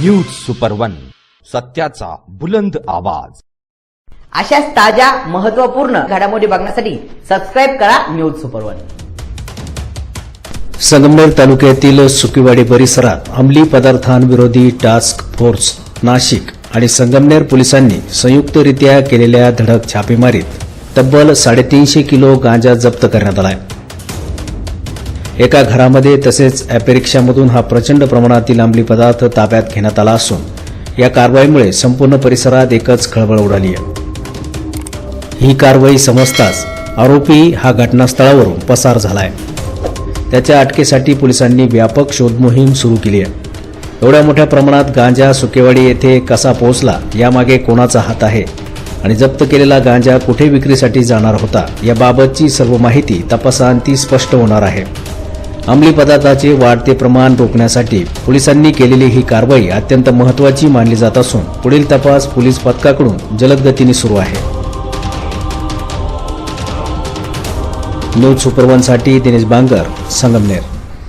News super one सत्याचा बुलंद आवाज. अशाच ताज्या महत्त्वपूर्ण घडामोडी बघण्यासाठी सबस्क्राईब करा न्यूज सुपर वन संगमनेर तालुक्यातील सुकीवाडी परिसरात अंमली पदार्थांविरोधी टास्क फोर्स नाशिक आणि संगमनेर पोलिसांनी संयुक्तरित्या केलेल्या धडक छापेमारीत तब्बल साडेतीनशे किलो गांजा जप्त करण्यात आलाय. एका घरामध्ये तसेच ॲपेरिक्षामधून हा प्रचंड प्रमाणातील अंमली पदार्थ ताब्यात घेण्यात आला असून या कारवाईमुळे संपूर्ण परिसरात एकच खळबळ उडाली आहे. ही कारवाई समजताच आरोपी हा घटनास्थळावरून पसार झालाय. त्याच्या अटकेसाठी पोलिसांनी व्यापक शोधमोहीम सुरू केली आहे. एवढ्या मोठ्या प्रमाणात गांजा सुकेवाडी येथे कसा पोहोचला यामागे कोणाचा हात आहे आणि जप्त केलेला गांजा कुठे विक्रीसाठी जाणार होता याबाबतची सर्व माहिती तपासांती स्पष्ट होणार आहे. अंमली पदार्थाचे वाढते प्रमाण रोखण्यासाठी पोलिसांनी केलेली ही कारवाई अत्यंत महत्वाची मानली जात असून पुढील तपास पोलीस पथकाकडून जलद गतीने सुरू आहे. न्यूज सुपरवनसाठी दिनेश बांगर संगमनेर.